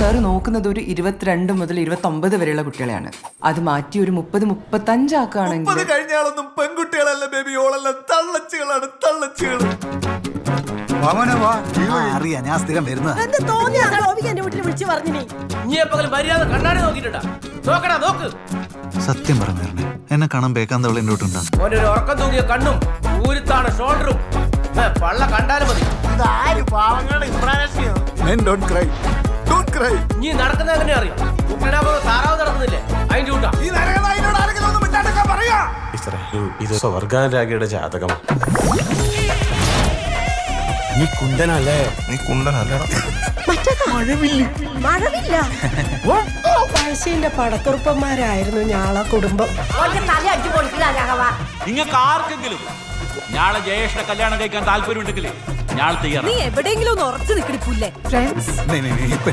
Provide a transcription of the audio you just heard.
Sir നോക്കുന്നത് ഒരു ഇരുപത്തിരണ്ട് മുതൽ ഇരുപത്തൊമ്പത് വരെയുള്ള കുട്ടികളെയാണ്. അത് മാറ്റി ഒരു മുപ്പത് മുപ്പത്തഞ്ചാക്കുകയാണെങ്കിൽ അഞ്ചാക്കാണെങ്കിൽ കഴിഞ്ഞാളൊന്നും പെൺകുട്ടികളല്ല ബേബി ഓളല്ല തള്ളച്ചുകളാണ് തള്ളച്ചുകൾ അറിയാ. ഞാൻ സ്ഥിരം വരുന്നത്. എന്ത് തോന്നിയാ? ഗോപിക എന്റെ വീട്ടിൽ വിളിച്ചു പറഞ്ഞു നീ. മര്യാദ കണ്ണാടി നോക്കടാ നോക്ക്. സത്യം പറഞ്ഞേ എന്നെ കാണാൻ എന്റെ എന്റെ വീട്ടുണ്ടാ ഓന്റെ ഒരു ഉറക്കം തൂങ്ങിയ കണ്ണും ഊരുത്താണ് ഷോൾഡറും പള്ള കണ്ടാലും മതി. ഇതാര് പാവങ്ങളുടെ ഇമ്രാനസിയോ നീ നടക്കുന്ന എങ്ങനെ അറിയാം? കുട്ടനാ പോലെ താറാവ് നടക്കുന്നില്ലേ? അതിന്റെ കൂട്ടാ ഈ നരകനായിനോട് ആരെങ്കിലും ഒന്ന് മിണ്ടാണ്ടൊക്കെ പറയാ. ടീച്ചറെ ഇത് സ്വർഗാനുരാഗിയുടെ ജാതകം. നീ കുണ്ടനല്ലേ നീ കുണ്ടനല്ലടാ മഴവില്ല. പഴശ്ശിന്റെ പടക്കുറുപ്പന്മാരായിരുന്നു ഞാളെ കുടുംബം. നിങ്ങൾക്ക് ആർക്കെങ്കിലും ഞാളെ ജയേഷിനെ കല്യാണം കഴിക്കാൻ താല്പര്യമുണ്ടെങ്കിൽ ഞാൾ തയ്യാറാണ് നീ എവിടെയെങ്കിലും ഒന്ന് ഉറച്ചു നിൽക്കണിപ്പില്ലേ പുല്ലേ. ഇപ്പൊ